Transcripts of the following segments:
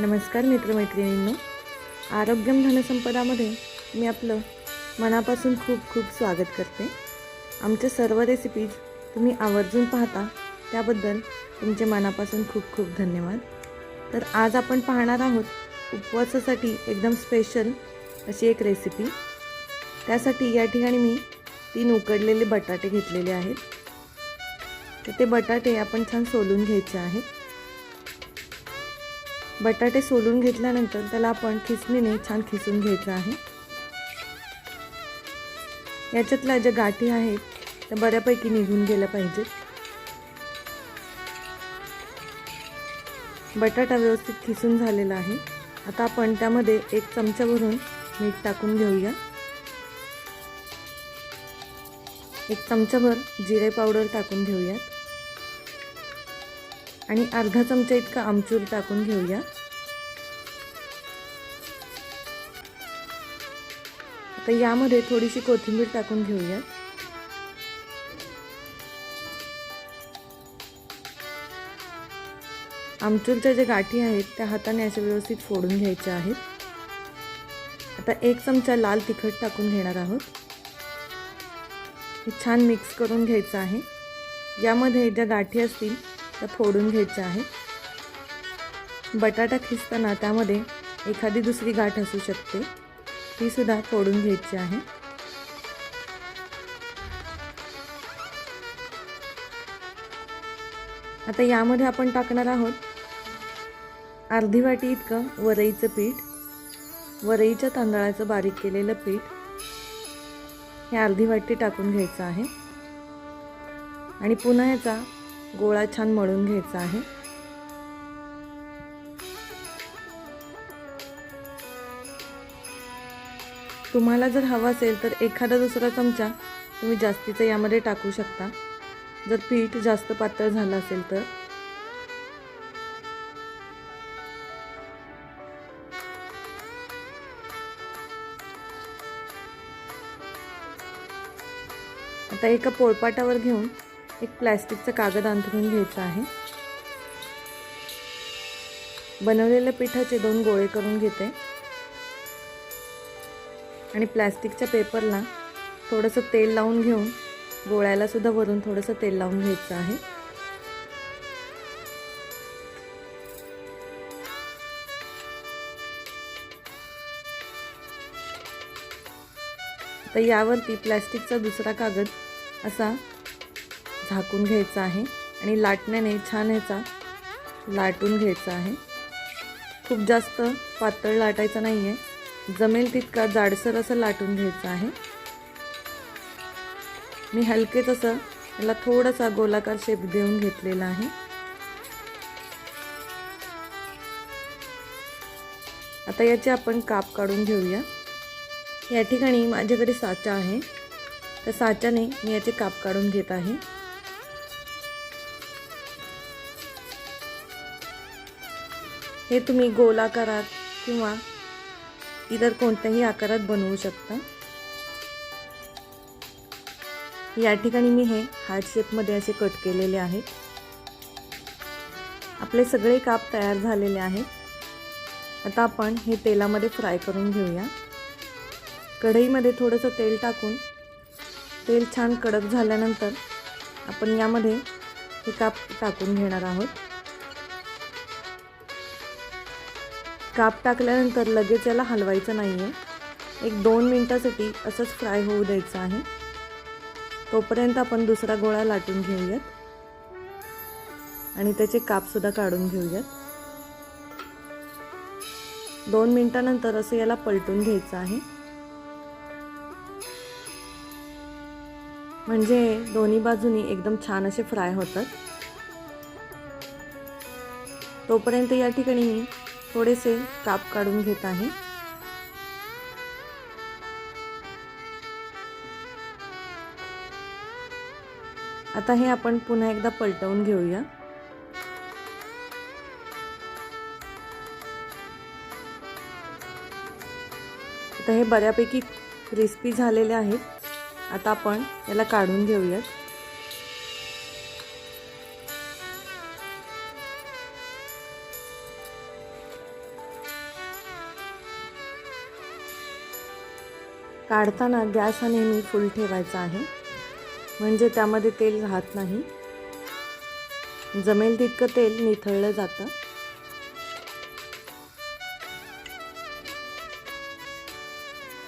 नमस्कार मित्रमैत्रिणींनो. आरोग्यम धनसंपदामध्ये मी आपलं मनापासून खूप खूप स्वागत करते. आमच्या सर्व रेसिपीज तुम्ही आवर्जून पाहता त्याबद्दल तुमचे मनापासून खूप खूप धन्यवाद. तर आज आपण पाहणार आहोत उपवासासाठी एकदम स्पेशल अशी एक रेसिपी त्यासाठी या ठिकाणी मी तीन उकडलेले बटाटे घेतलेले आहेत. तर ते बटाटे आपण छान सोलून घ्यायचे आहेत. बटाटे सोलून घेतल्यानंतर त्याला आपण खिसणीने छान खिसून घ्यायचं आहे. याच्यातल्या ज्या गाठी आहेत त्या बऱ्यापैकी निघून गेल्या पाहिजेत. बटाटा व्यवस्थित खिसून झालेला आहे. आता आपण त्यामध्ये एक चमचा भरून मीठ टाकून घेऊया. एक चमचाभर जिरे पावडर टाकून घेऊयात. आणि अर्धा चमचा इतका आमचूर टाकून घेऊया. आता यामध्ये थोडीशी कोथिंबीर टाकून घेऊया. आमचूरच्या ज्या गाठी आहेत त्या हाताने अशा व्यवस्थित फोडून घ्यायच्या आहेत. आता एक चमचा लाल तिखट टाकून घेणार आहोत. हे छान मिक्स करून घ्यायचं आहे. यामध्ये ज्या गाठी असतील तर फोडून घ्यायचं आहे. बटाटा खिसताना त्यामध्ये एखादी दुसरी गाठ असू शकते. ती सुद्धा फोडून घ्यायची आहे. आता यामध्ये आपण टाकणार आहोत अर्धी वाटी इतकं वरईचं पीठ. वरईच्या तांदळाचं बारीक केलेलं पीठ. हे अर्धी वाटी टाकून घ्यायचं आहे. आणि पुन्हा याचा गोळा छान मळून घ्यायचा आहे. तुम्हाला जर हवा असेल तर एखादा दुसरा चमचा तुम्ही जास्तीचा यामध्ये टाकू शकता. जर पीठ जास्त पातळ झालं असेल तर. आता एका पोळपाटावर घेऊन एक प्लॅस्टिकचा कागद अंथरून घ्यायचा आहे. बनवलेल्या पिठाचे दोन गोळे करून घेते. आणि प्लॅस्टिकच्या पेपरला थोडंसं तेल लावून घेऊन गोळ्याला सुद्धा वरून थोडंसं तेल लावून घ्यायचं आहे. तर यावरती प्लॅस्टिकचा दुसरा कागद असा झाकून घ्यायचा आहे आणि लाटण्याने छान ह्याचा लाटून घ्यायचा आहे. खूप जास्त पातळ लाटायचं नाही आहे जमेल तितका जाडसर असं लाटून घ्यायचं आहे. मी हलकेच असं याला थोडासा गोलाकार शेप देऊन घेतलेला आहे. आता याचे आपण काप काढून घेऊया. या ठिकाणी माझ्याकडे साचा आहे. त्या साच्याने मी याचे काप काढून घेत आहे. हे तुम्ही गोलाकारात किंवा इतर कोणत्याही आकारात बनवू शकता. या ठिकाणी मी हे हार्ट शेपमध्ये असे कट केलेले आहेत आपले सगळे काप तयार झालेले आहेत आता आपण हे तेलामध्ये फ्राय करून घेऊया. कढईमध्ये थोडंसं तेल टाकून तेल छान कडक झाल्यानंतर आपण यामध्ये हे काप टाकून घेणार आहोत. काप टाकल्यानंतर लगेच याला हलवायचं नाही आहे एक दोन मिनटासाठी असंच फ्राय होऊ द्यायचं आहे. तोपर्यंत आपण दुसरा गोळा लाटून घेऊयात. आणि त्याचे कापसुद्धा काढून घेऊयात. दोन मिनटानंतर असं याला पलटून घ्यायचं आहे. म्हणजे दोन्ही बाजूनी एकदम छान असे फ्राय होतात. तोपर्यंत या ठिकाणी मी थोडेसे काप काढून घेत आहे. आता हे आपण पुन्हा एकदा पलटवून घेऊया. आता हे बऱ्यापैकी क्रिस्पी झालेले आहेत. आता आपण याला काढून घेऊयात. काढताना गॅस हा नेहमी फुल ठेवायचा आहे. म्हणजे त्यामध्ये तेल राहत नाही. जमेल तितकं तेल निथळलं जातं.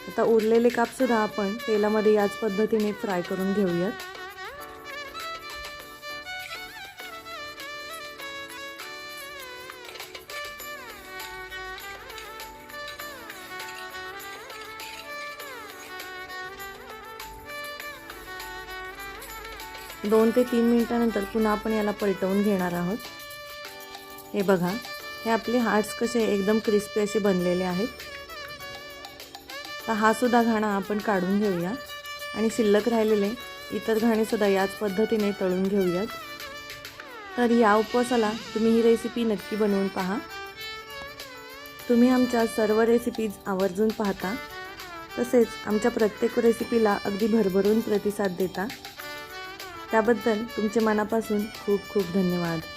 आता उरलेले कापसुद्धा आपण तेलामध्ये याच पद्धतीने फ्राय करून घेऊयात. दोन ते तीन मिनिटानंतर पुन्हा आपण याला पलटवून घेणार आहोत. हे बघा हे आपले हार्ट्स कसे एकदम क्रिस्पी असे बनलेले आहेत. तर हा सुद्धा घाणा आपण काढून घेऊया. आणि शिल्लक राहिलेले इतर घाणेसुद्धा याच पद्धतीने तळून घेऊयात. तर या उपवासाला तुम्ही ही रेसिपी नक्की बनवून पहा. तुम्ही आमच्या सर्व रेसिपीज आवर्जून पाहता. तसेच आमच्या प्रत्येक रेसिपीला अगदी भरभरून प्रतिसाद देता. त्याबद्दल तुमचे मनापासून खूप खूप धन्यवाद.